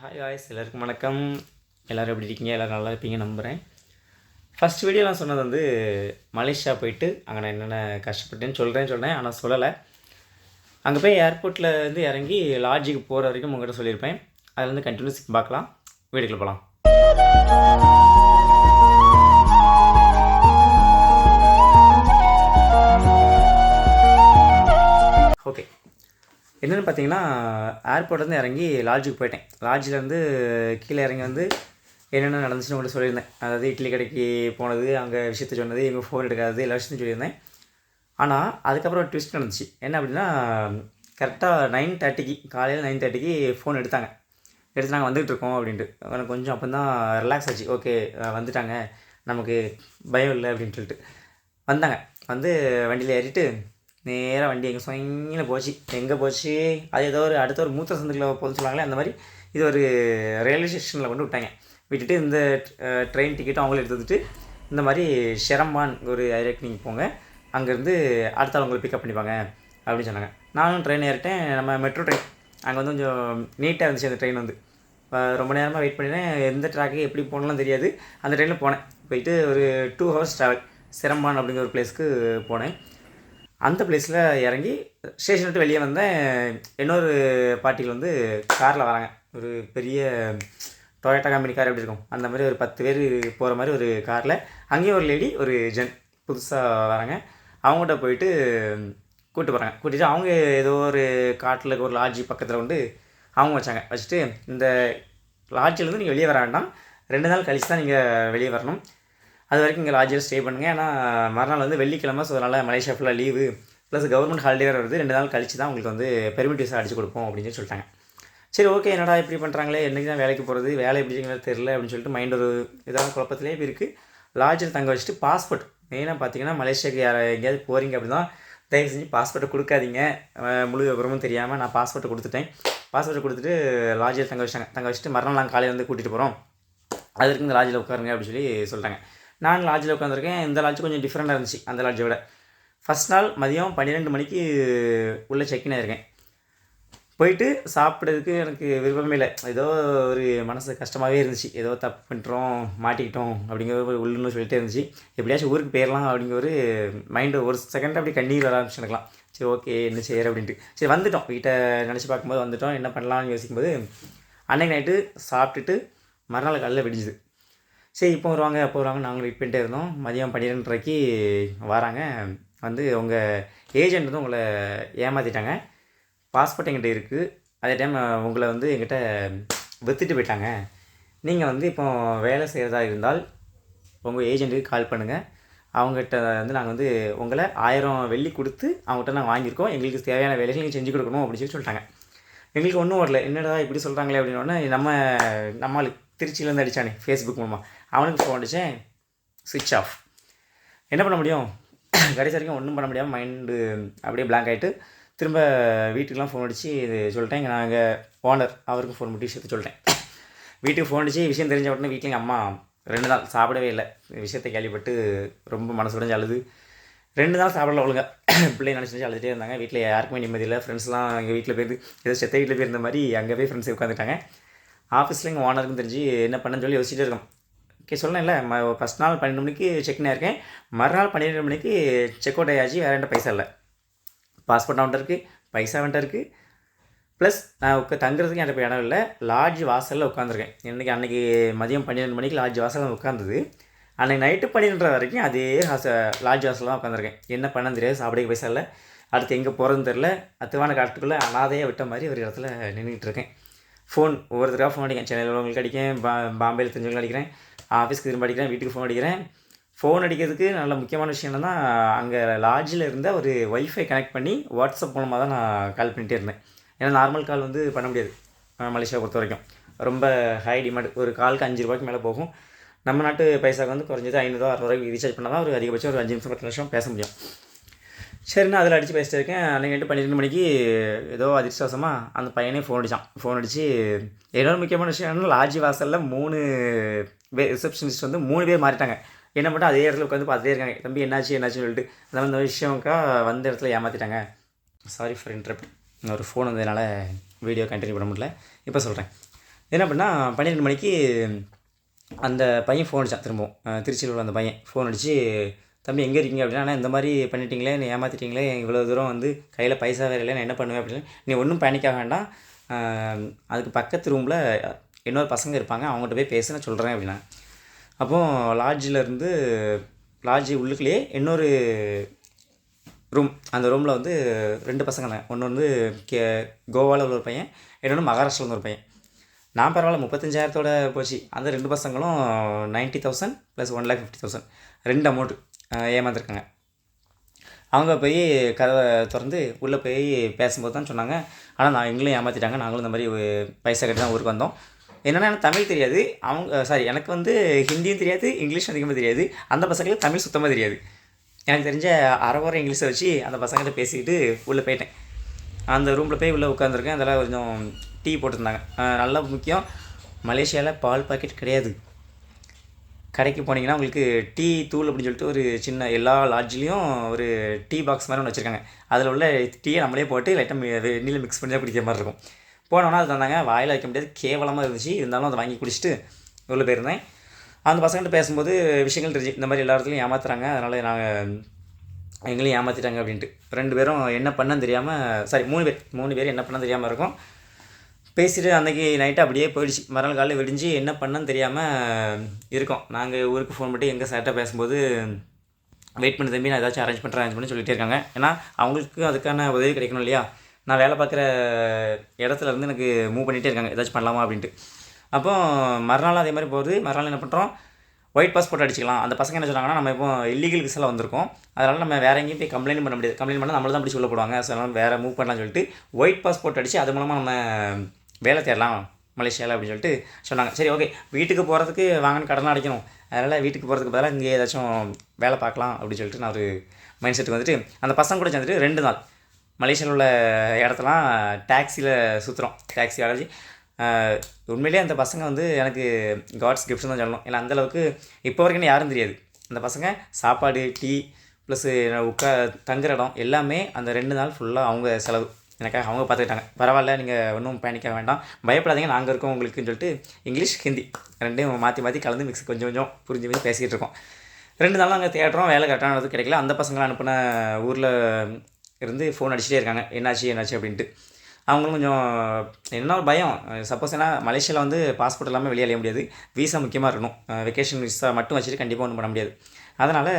Hi ஹாய்ஸ் எல்லாருக்கும் வணக்கம். எல்லோரும் எப்படி இருக்கீங்க? எல்லோரும் நல்லா இருப்பீங்க நம்புகிறேன் ஃபஸ்ட் வீடியோ நான் சொன்னது வந்து மலேசியா போயிட்டு அங்கே நான் என்னென்ன கஷ்டப்பட்டேன்னு சொல்கிறேன்னு சொன்னேன் ஆனால் சொல்லலை. அங்கே போய் ஏர்போர்ட்டில் இருந்து இறங்கி லாட்ஜுக்கு போகிற வரைக்கும் உங்கள்கிட்ட சொல்லியிருப்பேன். அதில் வந்து கண்டினியூஸ் பார்க்கலாம். வீட்டுக்குள்ள போகலாம் ஓகே என்னென்னு பார்த்தீங்கன்னா ஏர்போர்ட்லேருந்து இறங்கி லாட்ஜுக்கு போயிட்டேன். லாட்ஜிலேருந்து கீழே இறங்கி வந்து என்னென்ன நடந்துச்சுன்னு உங்கள்கிட்ட சொல்லியிருந்தேன். அதாவது இட்லி கடைக்கு போனது அங்கே விஷயத்த சொன்னது எங்கள் ஃபோன் எடுக்காது எல்லா விஷயத்தையும் சொல்லியிருந்தேன். ஆனால் அதுக்கப்புறம் ஒரு ட்விஸ்ட் நடந்துச்சு. என்ன அப்படின்னா கரெக்டாக நைன் தேர்ட்டிக்கு காலையில் நைன் தேர்ட்டிக்கு ஃபோன் எடுத்தாங்க. எடுத்து நாங்கள் வந்துகிட்டு இருக்கோம் அப்படின்ட்டு. எனக்கு கொஞ்சம் அப்போ தான் ரிலாக்ஸ் ஆச்சு ஓகே வந்துட்டாங்க. நமக்கு பயம் இல்லை அப்படின்னு சொல்லிட்டு. வந்தாங்க. வந்து வண்டியில் ஏறிட்டு நேராக வண்டி எங்கே சொங்கின போச்சு. எங்கே போச்சு? அது ஏதோ ஒரு அடுத்த ஒரு மூத்த சந்துக்குள்ள போகுதுன்னு சொல்லுவாங்களே அந்த மாதிரி இது ஒரு ரயில்வே ஸ்டேஷனில் கொண்டு விட்டாங்க. விட்டுட்டு இந்த ட்ரெயின் டிக்கெட்டும் அவங்களே எடுத்து வந்துட்டு இந்த மாதிரி ஷெரம்பான் ஒரு ஏரியாக்கு நீங்கள் போங்க. அங்கேருந்து அடுத்த ஆள் உங்களை பிக்கப் பண்ணிப்பாங்க அப்படின்னு சொன்னாங்க. நானும் ட்ரெயின் ஏறிட்டேன். நம்ம மெட்ரோ ட்ரெயின் அங்கே வந்து கொஞ்சம் நீட்டாக இருந்துச்சு அந்த ட்ரெயின் வந்து. ரொம்ப நேரமாக வெயிட் பண்ணினேன் எந்த ட்ராக்கு எப்படி போகணும்லாம் தெரியாது. அந்த ட்ரெயினில் போனேன். போயிட்டு ஒரு டூ ஹவர்ஸ் ட்ராவல் சிரம்பான் அப்படிங்கிற ஒரு பிளேஸ்க்கு போனேன். அந்த பிளேஸில் இறங்கி ஸ்டேஷன் விட்டு வெளியே வந்தேன் இன்னொரு பார்ட்டிகள் வந்து காரில் வராங்க. ஒரு பெரிய டொயேட்டா கம்பெனி கார் எப்படி இருக்கும்? அந்த மாதிரி ஒரு பத்து பேர் போகிற மாதிரி ஒரு காரில் அங்கேயும் ஒரு லேடி ஒரு ஜென் புதுசாக வராங்க. அவங்ககிட்ட போயிட்டு கூப்பிட்டு போகிறாங்க கூட்டிட்டு அவங்க ஏதோ ஒரு காட்டில் ஒரு லாட்ஜி பக்கத்தில் வந்து அவங்க வச்சாங்க. வச்சுட்டு இந்த லாட்ஜிலேருந்து நீங்கள் வெளியே வர வேண்டாம். ரெண்டு நாள் கழிச்சு தான் நீங்கள் வெளியே வரணும். அது வரைக்கும் இங்கே லாட்ஜில் ஸ்டே பண்ணுங்கள் ஏன்னா மறுநாள் வந்து வெள்ளிக்கிழமை ஸோ அதனால் மலேசியா ஃபுல்லாக லீவு ப்ளஸ் கவர்மெண்ட் ஹாலிடே வேறு வருது. ரெண்டு நாள் கழிச்சு தான் உங்களுக்கு வந்து பெர்மிட் விசா அடிச்சு கொடுப்போம் அப்படின்னு சொல்லி சொல்லிட்டாங்க. சரி ஓகே என்னடா இப்படி பண்ணுறாங்களே என்றைக்கு தான் வேலைக்கு போகிறது வேலை எப்படிங்கிறது தெரில அப்படின்னு சொல்லிட்டு மைண்ட் ஒரு இதாக குழப்பத்திலே இருக்குது லாட்ஜில் தங்க வச்சுட்டு பாஸ்போர்ட் மெயினாக பார்த்தீங்கன்னா மலேசியாவுக்கு யார் எங்கேயாவது போகிறீங்க அப்படின்னா தயவு செஞ்சு பாஸ்போர்ட்டை கொடுக்காதீங்க. முழு விவரமும் தெரியாமல் நான் பாஸ்போர்ட்டை கொடுத்துட்டேன். பாஸ்போர்ட்டை கொடுத்துட்டு லாட்ஜில் தங்க வச்சிட்டாங்க. தங்க வச்சுட்டு மறுநாள் நாங்கள் காலையில் வந்து கூட்டிகிட்டு போகிறோம் அதுக்கு இந்த லாட்ஜில் உட்காருங்க அப்படின்னு சொல்லி சொல்லிட்டாங்க. நான் லாட்ஜில் உட்காந்துருக்கேன் இந்த லாட்ஜ் கொஞ்சம் டிஃப்ரெண்ட்டாக இருந்துச்சு அந்த லாட்ஜை விட. ஃபஸ்ட் நாள் மதியம் பன்னிரெண்டு மணிக்கு உள்ளே செக்இன் ஆயிருக்கேன். போயிட்டு சாப்பிட்றதுக்கு எனக்கு விருப்பமே இல்லை. ஏதோ ஒரு மனசு கஷ்டமாகவே இருந்துச்சு. ஏதோ தப்பு பண்ணிட்டோம் மாட்டிக்கிட்டோம் அப்படிங்கிற ஒரு உள்ளுன்னு சொல்லிட்டே இருந்துச்சு. எப்படியாச்சும் ஊருக்கு போயிடலாம் அப்படிங்கிற ஒரு மைண்டு ஒரு செகண்ட் அப்படி கண்ணீர் வர ஆரம்பிச்சினுக்குலாம் சரி ஓகே என்ன செய்யற அப்படின்ட்டு. சரி வந்துட்டோம். வீட்டை நினச்சி பார்க்கும்போது வந்துட்டோம். என்ன பண்ணலாம்னு யோசிக்கும்போது அன்னைக்கு நைட்டு சாப்பிட்டுட்டு மறுநாள் காலையில் விடிஞ்சுது. சரி இப்போ வருவாங்க அப்போ வருவாங்க நாங்களும் வெயிட் பண்ணிட்டே இருந்தோம். மதியம் பன்னிரெண்டரைக்கு வராங்க. வந்து உங்கள் ஏஜென்ட் வந்து உங்களை ஏமாற்றிட்டாங்க பாஸ்போர்ட் எங்கிட்ட இருக்குது அதே டைம் உங்களை வந்து எங்கிட்ட விற்றுட்டு போயிட்டாங்க. நீங்கள் வந்து இப்போ வேலை செய்கிறதா இருந்தால் உங்கள் ஏஜென்ட்டுக்கு கால் பண்ணுங்கள் அவங்ககிட்ட வந்து நாங்கள் வந்து உங்களை ஆயிரம் வெள்ளி கொடுத்து அவங்ககிட்ட நாங்கள் வாங்கியிருக்கோம். எங்களுக்கு தேவையான வேலைகள் நீங்கள் செஞ்சு கொடுக்கணும் அப்படின்னு சொல்லி சொல்லிட்டாங்க. எங்களுக்கு ஒன்றும் வரல. என்னடா இப்படி சொல்கிறாங்களே அப்படின்னோடனே நம்ம நம்மளுக்கு திருச்சியிலேருந்து அடித்தானே ஃபேஸ்புக் மூலமாக அவனுக்கு ஃபோன் அடித்தேன் சுவிட்ச் ஆஃப் என்ன பண்ண முடியும்? கடைசி வரைக்கும் ஒன்றும் பண்ண முடியாமல் மைண்டு அப்படியே பிளாங்க் ஆகிட்டு திரும்ப வீட்டுக்கெலாம் ஃபோன் அடித்து இது சொல்லிட்டேன். இங்கே நாங்கள் ஓனர் அவருக்கும் ஃபோன் பண்ணி விஷயத்தை சொல்லிட்டேன். வீட்டுக்கு ஃபோன் அடித்து விஷயம் தெரிஞ்ச உடனே வீட்டில் எங்கள் அம்மா ரெண்டு நாள் சாப்பிடவே இல்லை. விஷயத்தை கேள்விப்பட்டு ரொம்ப மனசு உடைஞ்சு அழுது. ரெண்டு நாள் சாப்பிடல ஒழுங்கா. பிள்ளை நினச்சி அழுதுகிட்டே இருந்தாங்க. வீட்டில் யாருக்குமே நிம்மதி இல்லை. ஃப்ரெண்ட்ஸ்லாம் எங்கள் வீட்டில் போயிருந்து ஏதோ செத்த வீட்டில் போயிருந்த மாதிரி அங்கே போய் ஃப்ரெண்ட்ஸ் உட்காந்துட்டாங்க ஆஃபீஸில் எங்கள் ஓனருக்கும் தெரிஞ்சு என்ன பண்ணன்னு சொல்லி யோசிச்சுட்டே இருக்கோம். ஓகே சொன்னேன்ல ம ஃபஸ்ட் நாள் பன்னெண்டு மணிக்கு செக்இன் இருக்கேன் மறுநாள் பன்னிரெண்டு மணிக்கு செக் அவுட் ஆயாச்சு வேறு என்கிட்ட பைசா இல்லை. பாஸ்போர்ட் அவன்கிட்ட இருக்குது பைசா அவன்கிட்ட இருக்குது ப்ளஸ் நான் உட்கா தங்குறதுக்கு எனக்கு இடம் இல்லை. லாட்ஜ் வாசலில் உட்காந்துருக்கேன் இன்றைக்கி அன்றைக்கி மதியம் பன்னிரெண்டு மணிக்கு லாட்ஜ் வாசலில் உட்காந்தது அன்றைக்கி நைட்டு பன்னிரெண்டு வரைக்கும் அதே ஹாச லாட்ஜ் வாசலில் தான் உட்காந்துருக்கேன் என்ன பண்ண தெரியாது சாப்பிட பைசா இல்லை. அடுத்து எங்கே போகிறதுன்னு தெரில அத்துவான காட்டுக்குள்ளே அனாதையாக விட்ட மாதிரி ஒரு இடத்துல நின்றுக்கிட்டு இருக்கேன். ஃபோன் ஒவ்வொருத்தருக்காக ஃபோன் அடிக்கிறேன். சென்னையில் உள்ளவங்களுக்கு அடிக்கிறேன். பா பாம்பேயில் தெரிஞ்சவங்களுக்கு அடிக்கிறேன். ஆஃபீஸ்க்கு திரும்ப அடிக்கிறேன் வீட்டுக்கு ஃபோன் அடிக்கிறேன். ஃபோன் அடிக்கிறதுக்கு நல்ல முக்கியமான விஷயம் என்னன்னா அங்கே லாட்ஜில் இருந்த ஒரு ஒய்ஃபை கனெக்ட் பண்ணி வாட்ஸ்அப் மூலமாக தான் நான் கால் பண்ணிகிட்டே இருந்தேன். ஏன்னா நார்மல் கால் வந்து பண்ண முடியாது. அஹ் மலேசியா பொறுத்த வரைக்கும். ரொம்ப ஹை டிமாண்ட் ஒரு காலுக்கு அஞ்சு ரூபாய்க்கு மேலே போகும். நம்ம நாட்டு பைசாக்கு வந்து குறைஞ்சது ஐநூறுரூவா அறுநூறுவாய்க்கு ரீசார்ஜ் பண்ணால் தான் ஒரு அதிகபட்சம் ஒரு அஞ்சு நிமிஷம் பத்து நிமிஷம் பேச முடியும். சரிண்ணா அதில் அடித்து பேசிட்டு இருக்கேன். அன்னைக்கு பன்னிரெண்டு மணிக்கு ஏதோ அதிர்ஷ்டவசமாக அந்த பையனே ஃபோன் அடித்தான் ஃபோன் அடித்து இன்னொரு முக்கியமான விஷயம் என்னென்னா லாஜி வாசலில் மூணு ரிசப்ஷனிஸ்ட் வந்து மூணு பேர் மாறிட்டாங்க. என்ன மட்டும் அதே இடத்துல உட்காந்து பார்த்துட்டே இருக்காங்க. தம்பி என்னாச்சு என்னாச்சுன்னு சொல்லிட்டு. அந்த மாதிரி இந்த விஷயம்க்கா வந்த இடத்துல ஏமாற்றிட்டாங்க சாரி ஃபார் இன்டர்ப்ட் ஒரு ஃபோன் வந்ததுனால வீடியோ கண்டினியூ பண்ண முடியல. இப்போ சொல்கிறேன் என்ன பண்ணால் பன்னிரெண்டு மணிக்கு அந்த பையன் ஃபோன் அடித்தான் திரும்பவும். திருச்சியில் உள்ள அந்த பையன் ஃபோன் அடித்து தம்பி எங்கே இருக்கீங்க? அப்படின்னா ஆனால் இந்த மாதிரி பண்ணிட்டீங்களே நீ ஏமாற்றிட்டீங்களே இவ்வளோ தூரம் வந்து கையில் பைசா வேறு இல்லை நான் என்ன பண்ணுவேன்? அப்படின்னு. நீ ஒன்றும் பேனிக்காக வேண்டாம். அதுக்கு பக்கத்து ரூமில் இன்னொரு பசங்க இருப்பாங்க அவங்ககிட்ட போய் பேச நான் சொல்கிறேன் அப்படின்னா. அப்போது லாட்ஜில் இருந்து லாட்ஜி உள்ளுக்குள்ளேயே இன்னொரு ரூம் அந்த ரூமில் வந்து ரெண்டு பசங்க தான். ஒன்று வந்து கே கோவாவில் உள்ள ஒரு பையன் இன்னொன்று மகாராஷ்டிராவில் ஒரு பையன். நான் பரவாயில்ல முப்பத்தஞ்சாயிரத்தோட போச்சு. அந்த ரெண்டு பசங்களும் ninety thousand plus one lakh fifty thousand ரெண்டு அமௌண்ட்டு ஏமாந்துருக்காங்க அவங்க போய் கதவை திறந்து உள்ளே போய் பேசும்போது தான் சொன்னாங்க. ஆனால் நான் எங்களும் ஏமாற்றிட்டாங்க நாங்களும் இந்த மாதிரி பைசா கட்டி தான் ஊருக்கு வந்தோம். என்னென்னா எனக்கு தமிழ் தெரியாது. அவங்க சாரி எனக்கு வந்து ஹிந்தியும் தெரியாது இங்கிலீஷ் அதிகமாக தெரியாது. அந்த பசங்களுக்கு தமிழ் சுத்தமாக தெரியாது. எனக்கு தெரிஞ்ச அரை இங்கிலீஷை வச்சு அந்த பசங்கள்ட்ட பேசிக்கிட்டு உள்ளே போயிட்டேன். அந்த ரூமில் போய் உள்ளே உட்காந்துருக்கேன் அதெல்லாம் கொஞ்சம் டீ போட்டிருந்தாங்க. நல்லா முக்கியம். மலேசியாவில் பால் பாக்கெட் கிடையாது. கடைக்கு போனீங்கன்னா உங்களுக்கு டீ தூள் அப்படின்னு சொல்லிட்டு ஒரு சின்ன எல்லா லாட்ஜ்லேயும் ஒரு டீ பாக்ஸ் மாதிரி ஒன்று வச்சுருக்காங்க. அதில் உள்ள டீயை நம்மளே போட்டு லைட்டாக வெந்நில மிக்ஸ் பண்ணி தான் குடிக்கிற மாதிரி இருக்கும். போனோன்னா அது தந்தாங்க. வாயில் வைக்க முடியாது. கேவலமாக இருந்துச்சு. இருந்தாலும் அதை வாங்கி குடிச்சிட்டு உள்ளே போயிருந்தேன். அந்த பசங்கள்கிட்ட பேசும்போது விஷயங்கள் தெரிஞ்சு இந்த மாதிரி எல்லா இடத்துலையும் ஏமாத்துறாங்க. அதனால் நாங்கள் எங்களையும் ஏமாற்றிட்டாங்க அப்படின்ட்டு. ரெண்டு பேரும் என்ன பண்ணன்னு தெரியாமல் சாரி மூணு பேர் மூணு பேர் என்ன பண்ண தெரியாமல் இருக்கும். பேசிட்டு அன்றைக்கி நைட்டு அப்படியே போயிடுச்சு. மறுநாள் காலையில் விடிஞ்சு என்ன பண்ணன்னு தெரியாமல் இருக்கோம். நாங்கள் ஊருக்கு ஃபோன் பண்ணி எங்கள் சார்கிட்ட பேசும்போது வெயிட் பண்ணி தம்பி நான் ஏதாச்சும் அரேஞ்ச் பண்ணுறேன் அரேஞ்ச் பண்ணி சொல்லிகிட்டே இருக்காங்க. ஏன்னா அவங்களுக்கு அதுக்கான உதவி கிடைக்கணும் இல்லையா? நான் வேலை பார்க்குற இடத்துல இருந்து எனக்கு மூவ் பண்ணிகிட்டே இருக்காங்க. ஏதாச்சும் பண்ணலாமா அப்படின்ட்டு. அப்போ மறுநாள் அதே மாதிரி போகுது. மறுநாள் என்ன பண்ணுறோம் ஒயிட் பாஸ்போர்ட் அடிச்சிக்கலாம். அந்த பசங்க என்ன சொன்னாங்கன்னா நம்ம இப்போ இல்லீகல் விசாவில் வந்திருக்கோம். அதனால் நம்ம வேற எங்கேயும் போய் கம்ப்ளைண்ட் பண்ண முடியாது. கம்ப்ளைண்ட் பண்ணால் நம்மளை தான் அப்படி சொல்ல போடுவாங்க. ஸோ அதனால் வேறு மூவ் பண்ணலாம்னு சொல்லிட்டு ஒயிட் பாஸ்போர்ட் அடித்து அது மூலமாக நம்ம வேலை தேடலாம். மலேசியாவில் அப்படின்னு சொல்லிட்டு சொன்னாங்க. சரி ஓகே வீட்டுக்கு போகிறதுக்கு வாங்கன்னு கடனாக அடைக்கணும். அதனால் வீட்டுக்கு போகிறதுக்கு பதிலாக இங்கே ஏதாச்சும் வேலை பார்க்கலாம் அப்படின்னு சொல்லிட்டு நான் ஒரு மைண்ட் செட்டுக்கு வந்துட்டு அந்த பசங்க கூட சேர்ந்துட்டு ரெண்டு நாள் மலேசியாவில் உள்ள இடத்தெல்லாம் டாக்ஸியில் சுற்றுறோம் டாக்ஸி அழைச்சி உண்மையிலேயே அந்த பசங்க வந்து எனக்கு காட்ஸ் கிஃப்ட்ஸ் தான் சொல்லணும். ஏன்னா அந்தளவுக்கு இப்போ வரைக்கும் யாரும் தெரியாது. அந்த பசங்க சாப்பாடு டீ ப்ளஸ்ஸு உட்கா தங்குற இடம் எல்லாமே அந்த ரெண்டு நாள் ஃபுல்லாக அவங்க செலவு. எனக்காக அவங்க பார்த்துக்கிட்டாங்க. பரவாயில்ல நீங்கள் ஒன்றும் பயணிக்க வேண்டாம். பயப்படாதீங்க நாங்கள் இருக்கோம் உங்களுக்குன்னு சொல்லிட்டு இங்கிலீஷ் ஹிந்தி ரெண்டையும் மாற்றி மாற்றி கலந்து மிக்ஸ் கொஞ்சம் கொஞ்சம் புரிஞ்சு புரிஞ்சு பேசிக்கிட்டு இருக்கோம். ரெண்டு நாள் அங்கே தேடுறோம் வேலை கரெக்டானது கிடைக்கல. அந்த பசங்களை அனுப்பின ஊரில் இருந்து ஃபோன் அடிச்சுட்டே இருக்காங்க. என்னாச்சு என்னாச்சு அப்படின்ட்டு. அவங்களும் கொஞ்சம் என்ன ஒரு பயம். சப்போஸ் ஏன்னா மலேசியாவில் வந்து பாஸ்போர்ட் இல்லாமல் வெளியே அலைய முடியாது. வீசா முக்கியமாக இருக்கணும். வெக்கேஷன் விசா மட்டும் வச்சுட்டு கண்டிப்பாக ஒன்றும் பண்ண முடியாது. அதனால்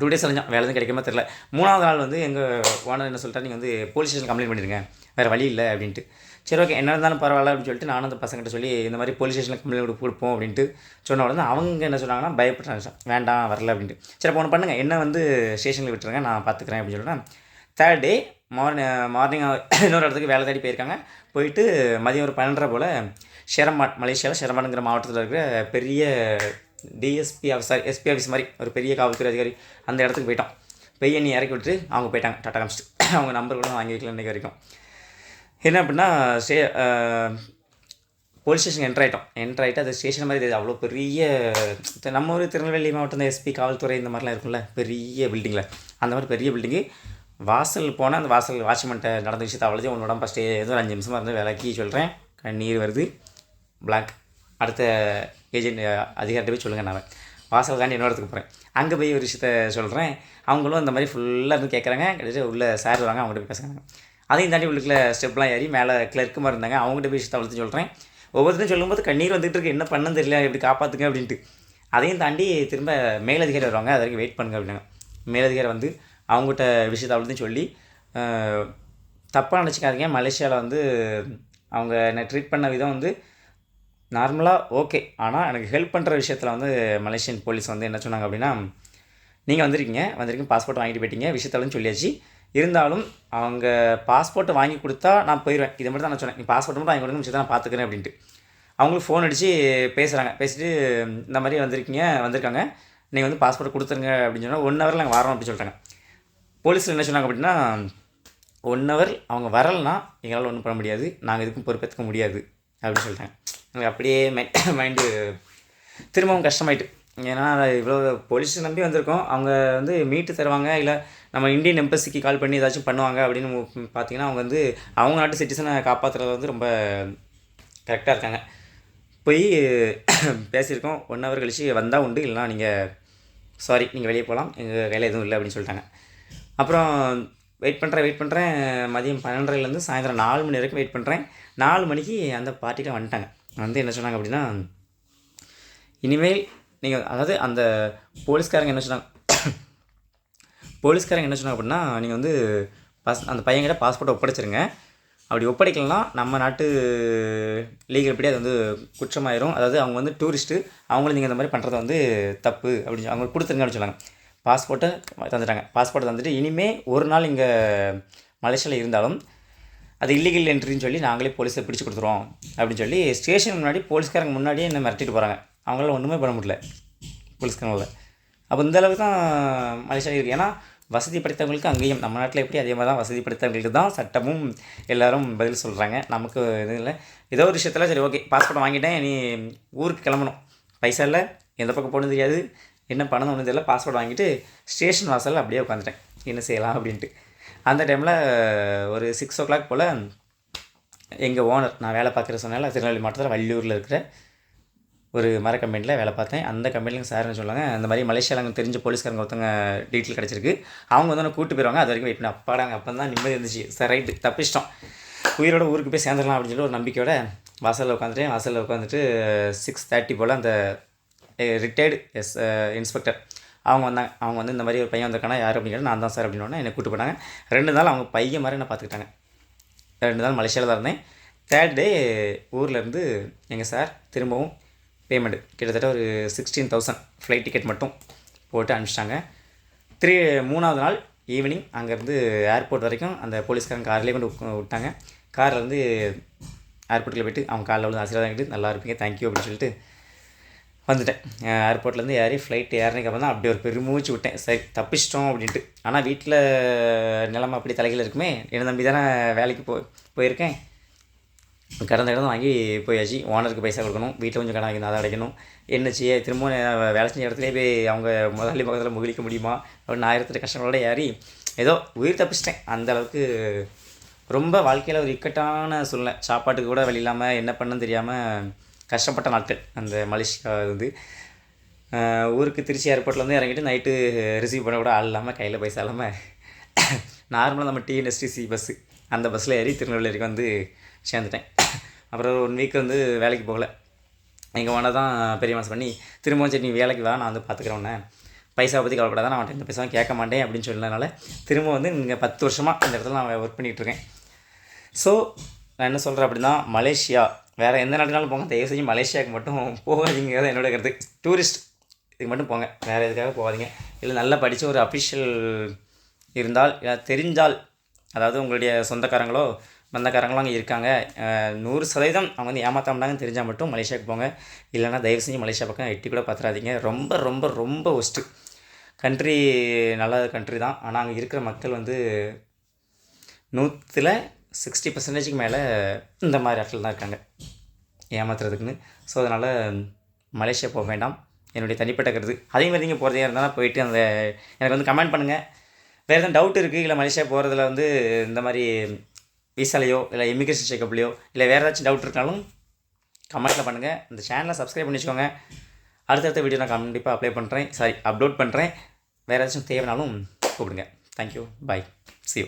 டூ டேஸ் அலைஞ்சோம். வேலை எதுவும் கிடைக்காம தெரில மூணாவது நாள் வந்து எங்கள் ஓனர் என்ன சொல்லிட்டா நீங்கள் வந்து போலீஸ் ஸ்டேஷன் கம்ப்ளைண்ட் பண்ணிடுங்க வேறு வழி இல்லை. அப்படின்ட்டு. சரி ஓகே என்ன இருந்தாலும் பரவாயில்ல அப்படின்னு சொல்லிட்டு நானும் அந்த பசங்கிட்ட சொல்லி இந்த மாதிரி போலீஸ் ஸ்டேஷனில் கம்ப்ளைண்ட் கொடுப்போம் அப்படின்ட்டு சொன்ன உடனே அவங்க என்ன சொன்னாங்கன்னா பயப்படுறாங்க வேண்டாம் வரல அப்படின்ட்டு. சரி அப்போ ஒன்று பண்ணுங்கள் என்ன வந்து ஸ்டேஷனில் விட்டுருங்க நான் பார்த்துக்கிறேன் அப்படின்னு சொல்லிட்டேன் தேர்ட் டே மார்னிங் மார்னிங் இன்னொரு இடத்துக்கு வேலை தேடி போயிருக்காங்க. போயிட்டு மதியம் ஒரு பன்னெண்டரை போல் ஷெரமாட் மலேசியாவில் ஷெரமாட்டுங்கிற மாவட்டத்தில் இருக்கிற பெரிய DSP office sorry SP office மாதிரி ஒரு பெரிய காவல்துறை அதிகாரி அந்த இடத்துக்கு போயிட்டோம் போய் என்னை இறக்கி விட்டு அவங்க போயிட்டாங்க. டாட்டா காமிச்சிட்டு. அவங்க நம்பர் கூட வாங்கி வைக்கல இன்றைக்கி வரைக்கும். என்ன அப்படின்னா ஸ்டே போலீஸ் ஸ்டேஷன் என்ட்ரு ஆகிட்டோம் என்ட்ரு ஆகிட்டு அது ஸ்டேஷன் மாதிரி தெரியுது. அவ்வளோ பெரிய நம்ம ஒரு திருநெல்வேலி மாவட்டம் தான் எஸ்பி காவல்துறை இந்த மாதிரிலாம் இருக்கும்ல. பெரிய பில்டிங்கில் அந்த மாதிரி பெரிய பில்டிங்கு வாசல் போனால் அந்த வாசல் வாட்ச்மெண்ட்டை நடந்த விஷயத்தை அவ்வளோதையும் உன்னோட ஃபஸ்ட்டு ஏதோ ஒரு அஞ்சு நிமிஷமாக இருந்து விளக்கி சொல்கிறேன் கண்ணீர் வருது. பிளாக் அடுத்த ஏஜென்ட் அதிகாரிட்ட போய் சொல்லுங்கள் நான். வாசல் தாண்டி இன்னொரு இடத்துக்கு போகிறேன் அங்கே போய் ஒரு விஷயத்த சொல்கிறேன் அவங்களும் அந்த மாதிரி ஃபுல்லாக இருந்து கேட்குறாங்க கிட்டத்தட்ட உள்ள சார் வராங்க அவங்ககிட்ட போய் பேசுகிறாங்க அதையும் தாண்டி உள்ளுக்குள்ள ஸ்டெப்லாம் ஏறி மேலே கிளர்க்குமா இருந்தாங்க. அவங்ககிட்ட போய் தவிர்த்து சொல்கிறேன் ஒவ்வொருத்தரும் சொல்லும்போது கண்ணீர் வந்துட்டு இருக்கு. என்ன பண்ணு தெரியல. எப்படி காப்பாற்றுங்க அப்படின்ட்டு. அதையும் தாண்டி திரும்ப மேலதிகாரி வருவாங்க. அது வரைக்கும் வெயிட் பண்ணுங்க அப்படின்னாங்க. மேலதிகாரி வந்து அவங்ககிட்ட விஷயத்தை அவ்வளோத்தையும் சொல்லி தப்பாக நினச்சிக்காதீங்க. மலேசியாவில் வந்து அவங்க என்னை ட்ரீட் பண்ண விதம் வந்து நார்மலாக ஓகே ஆனால் எனக்கு ஹெல்ப் பண்ணுற விஷயத்தில் வந்து மலேசியன் போலீஸ் வந்து என்ன சொன்னாங்க அப்படின்னா நீங்கள் வந்திருக்கீங்க. வந்திருக்கீங்க. பாஸ்போர்ட் வாங்கிட்டு போயிட்டீங்க. விஷயத்தாலும் சொல்லியாச்சு. இருந்தாலும் அவங்க பாஸ்போர்ட்டை வாங்கி கொடுத்தா நான் போயிடுவேன். இதை மட்டும் தான் நான் சொன்னேன். நீ பாஸ்போர்ட் மட்டும் வாங்கி கொடுங்க விஷயத்தை நான் பார்த்துக்கிறேன் அப்படின்ட்டு. அவங்களுக்கு ஃபோன் அடித்து பேசுகிறாங்க பேசிட்டு இந்த மாதிரி வந்திருக்கீங்க வந்திருக்காங்க. நீங்கள் வந்து பாஸ்போர்ட் கொடுத்துருங்க அப்படின்னு சொன்னால் ஒன் ஹவரில் நாங்கள் வரோம் அப்படின்னு சொல்லிட்டாங்க. போலீஸில் என்ன சொன்னாங்க அப்படின்னா ஒன் ஹவர் அவங்க வரலைன்னா எங்களால் ஒன்றும் பண்ண முடியாது. நாங்கள் எதுக்கும் பொறுப்பேற்றுக்க முடியாது அப்படின்னு சொல்லிட்டாங்க. எனக்கு அப்படியே மை மைண்டு திரும்பவும் கஷ்டமாயிட்டு. ஏன்னா இவ்வளோ போலீஸ் நம்பி வந்திருக்கோம். அவங்க வந்து மீட்டு தருவாங்க இல்லை நம்ம இந்தியன் எம்பசிக்கு கால் பண்ணி ஏதாச்சும் பண்ணுவாங்க அப்படின்னு பார்த்தீங்கன்னா அவங்க வந்து அவங்க நாட்டு சிட்டிசனை காப்பாற்றுறது வந்து ரொம்ப கரெக்டாக இருக்காங்க. போய் பேசியிருக்கோம். ஒன் ஹவர் கழிச்சு வந்தால் உண்டு இல்லைனா நீங்கள் சாரி நீங்கள் வெளியே போகலாம் எங்கள் கையில் எதுவும் இல்லை அப்படின்னு சொல்லிட்டாங்க. அப்புறம் வெயிட் பண்ணுறேன் வெயிட் பண்ணுறேன் மதியம் பன்னெண்டரைலேருந்து சாயந்தரம் நாலு மணி வரைக்கும் வெயிட் பண்ணுறேன் நாலு மணிக்கு அந்த பார்ட்டியில் வந்துட்டாங்க. வந்து என்ன சொன்னாங்க அப்படின்னா இனிமேல் நீங்கள் அதாவது அந்த போலீஸ்காரங்க என்ன சொன்னாங்க போலீஸ்காரங்க என்ன சொன்னாங்க அப்படின்னா நீங்கள் வந்து பாஸ் அந்த பையன்கிட்ட பாஸ்போர்ட்டை ஒப்படைச்சிருங்க. அப்படி ஒப்படைக்கலனா நம்ம நாட்டு லீகல் படி அது வந்து குற்றமாயிரும். அதாவது அவங்க வந்து டூரிஸ்ட்டு அவங்களும் நீங்கள் இந்த மாதிரி பண்ணுறது வந்து தப்பு அப்படின்னு அவங்களுக்கு கொடுத்துருங்க அப்படின்னு சொன்னாங்க. பாஸ்போர்ட்டை தந்துட்டாங்க. பாஸ்போர்ட்டை தந்துட்டு இனிமே ஒரு நாள் இங்கே மலேசியாவில் இருந்தாலும் அது இல்லீகல் என்ட்ரின்னு சொல்லி நாங்களே போலீஸை பிடிச்சி கொடுத்துருவோம் அப்படின்னு சொல்லி ஸ்டேஷன் முன்னாடி போலீஸ்காரங்க முன்னாடியே என்ன மிரட்டிட்டு போகிறாங்க அவங்களால ஒன்றுமே பண்ண முடியல. போலீஸ்காரங்களால். அப்போ இந்த அளவுக்கு தான் மலேசியாவில் இருக்குது ஏன்னா வசதி படைத்தவங்களுக்கு அங்கேயும் நம்ம நாட்டில் எப்படி அதே மாதிரி தான் வசதி படைத்தவங்களுக்கு தான் சட்டமும் எல்லோரும் பதில் சொல்கிறாங்க நமக்கு இது இல்லை. ஏதோ ஒரு விஷயத்தில் சரி ஓகே பாஸ்போர்ட் வாங்கிட்டேன் நீ ஊருக்கு கிளம்பணும். பைசா இல்லை எந்த பக்கம் போகணும் தெரியாது. என்ன பண்ணணும் ஒன்றும் தெரியல. பாஸ்போர்ட் வாங்கிட்டு ஸ்டேஷன் வாசலில் அப்படியே உட்காந்துட்டேன். என்ன செய்யலாம் அப்படின்ட்டு. அந்த டைமில் ஒரு சிக்ஸ் ஓ கிளாக் போல் எங்கள் ஓனர் நான் வேலை பார்க்குற சொன்னால திருநெல்வேலி மாவட்டத்தில் வள்ளியூரில் இருக்கிற ஒரு மர கம்பெனியில் வேலை பார்த்தேன். அந்த கம்பெனியில் சார்னு சொல்லுவாங்க அந்த மாதிரி மலேசியாவில் அங்கே தெரிஞ்ச போலீஸ்காரங்க ஒருத்தவங்க டீட்டெயில் கிடச்சிருக்கு. அவங்க வந்து நான் கூட்டு போயிடுவாங்க அது வரைக்கும் வெயிட் பண்ணி. அப்பாடாங்க அப்போ தான் நிம்மதி இருந்துச்சு. சார் ரைட்டு தப்பிச்சிட்டோம். உயிரோட ஊருக்கு போய் சேர்ந்துடலாம் அப்படின்னு சொல்லி ஒரு நம்பிக்கையோட வாசலில் உட்காந்துட்டேன். வாசலில் உட்காந்துட்டு சிக்ஸ் தேர்ட்டி போல் அந்த ரிட்டையர்டு எஸ் இன்ஸ்பெக்டர் அவங்க வந்தாங்க. அவங்க வந்து இந்த மாதிரி ஒரு பையன் வந்திருக்கானா யார் அப்படின்னு நான் தான் சார் அப்படின்னு என்னை கூட்டு போனாங்க. ரெண்டு நாள் அவங்க பையன் மாதிரி என்ன பார்த்துக்கிட்டாங்க. ரெண்டு நாள் மலேசியாவில் தான் இருந்தேன். தேர்ட் டே ஊர்லேருந்து எங்கள் சார் திரும்பவும் பேமெண்ட்டு கிட்டத்தட்ட ஒரு சிக்ஸ்டீன் தௌசண்ட் ஃப்ளைட் டிக்கெட் மட்டும் போட்டு அனுப்பிச்சிட்டாங்க. த்ரீ மூணாவது நாள் ஈவினிங் அங்கேருந்து ஏர்போர்ட் வரைக்கும் அந்த போலீஸ்காரன் கார்லேயே கொண்டு விட்டாங்க. காரில் வந்து ஏர்போர்ட்டில் போயிட்டு அவங்க காலில் வந்து ஆசீர்வாதம் வாங்கிட்டு நல்லா இருப்பீங்க தேங்க்யூ அப்படின்னு சொல்லிட்டு வந்துட்டேன். ஏர்போர்ட்லேருந்து ஏறி ஃப்ளைட் ஏறினதுக்கு அப்புறம் தான் அப்படி ஒரு பெருமூச்சு விட்டேன். சரி தப்பிச்சிட்டோம் அப்படின்ட்டு. ஆனால் வீட்டில் நிலமை அப்படி தலைகள் இருக்குமே என்ன நம்பி தானே வேலைக்கு போ போயிருக்கேன். கடந்த இடம் வாங்கி போயாச்சு. ஓனருக்கு பைசா கொடுக்கணும். வீட்டில் கொஞ்சம் கடன் வாங்கி அதை அடைக்கணும். என்ன செய்ய? திரும்ப வேலை செஞ்ச இடத்துலேயே போய் அவங்க முதலாளி பக்கத்தில் முகிழிக்க முடியுமா? அப்படின்னு ஆயிரத்தெட்டு கஷ்டங்களோட ஏறி ஏதோ உயிர் தப்பிச்சிட்டேன். அந்த அளவுக்கு ரொம்ப வாழ்க்கையில் ஒரு இக்கட்டான சூழ்நிலை. சாப்பாட்டுக்கு கூட வழி இல்லாமல் என்ன பண்ணணும்னு தெரியாமல் கஷ்டப்பட்ட நாட்கள். அந்த மலேசியா வந்து ஊருக்கு திருச்சி ஏர்போர்ட்லேருந்து இறங்கிட்டு நைட்டு ரிசீவ் பண்ண கூட ஆள் இல்லாமல் கையில் பைசா இல்லாமல் நார்மலாக நம்ம டிஎன்எஸ்டிசி பஸ்ஸு அந்த பஸ்ஸில் ஏறி திருநெல்வேலிக்கு வந்து சேர்ந்துட்டேன். அப்புறம் ஒன் வீக் வந்து வேலைக்கு போகல. எங்கள் ஓனர் தான் பெரிய மனசு பண்ணி திரும்பவும் சரி நீ வேலைக்கு வா நான் வந்து பார்த்துக்கிறேன் உன்னை. பைசா பற்றி கவலைப்படாத நான் அவன்கிட்ட எந்த பைசாவும் கேட்க மாட்டேன் அப்படின்னு சொன்னதுனால திரும்ப வந்து இங்கே பத்து வருஷமாக இந்த இடத்துல நான் ஒர்க் பண்ணிகிட்டு இருக்கேன். ஸோ நான் என்ன சொல்கிறேன் அப்படின்னா மலேசியா. வேறு எந்த நாட்டுனாலும் போங்க. தயவு செஞ்சு மலேசியாவுக்கு மட்டும் போகாதீங்க தான் என்னோட கருத்து. டூரிஸ்ட் இதுக்கு மட்டும் போங்க. வேறு எதுக்காக போகாதீங்க. இல்லை நல்லா படித்த ஒரு அஃபிஷியல் இருந்தால் தெரிஞ்சால் அதாவது உங்களுடைய சொந்தக்காரங்களோ பந்தக்காரங்களோ அங்கே இருக்காங்க. நூறு சதவீதம் அவங்க வந்து ஏமாற்ற மாட்டாங்கன்னு தெரிஞ்சால் மட்டும் மலேசியாவுக்கு போங்க. இல்லைன்னா தயவு செஞ்சு மலேசியா பக்கம் எட்டி கூட பார்த்துறாதீங்க ரொம்ப ரொம்ப ரொம்ப ஒஸ்ட்டு கண்ட்ரி நல்ல கண்ட்ரி தான். ஆனால் அங்கே இருக்கிற மக்கள் வந்து நூற்றில் சிக்ஸ்டி பர்சன்டேஜுக்கு மேலே இந்த மாதிரி இடத்துல தான் இருக்காங்க. ஏமாத்துறதுக்குன்னு. ஸோ அதனால் மலேசியா போக வேண்டாம். என்னுடைய தனிப்பட்ட கருத்து. அதே மாதிரி நீங்கள் போகிறதே இருந்தாலும் போயிட்டு அந்த எனக்கு வந்து கமெண்ட் பண்ணுங்கள் வேறு எதுவும் டவுட் இருக்குது இல்லை மலேசியா போகிறதுல வந்து இந்த மாதிரி விசாலையோ இல்லை இமிக்ரேஷன் செக்கப்லையோ இல்லை வேறு ஏதாச்சும் டவுட் இருந்தாலும் கமெண்ட்டில் பண்ணுங்கள் இந்த சேனலை சப்ஸ்கிரைப் பண்ணி வச்சுக்கோங்க. அடுத்தடுத்த வீடியோ நான் கண்டிப்பாக அப்ளை பண்ணுறேன் சாரி அப்லோட் பண்ணுறேன் வேறு ஏதாச்சும் தேவைனாலும் கூப்பிடுங்க. Thank you bye C you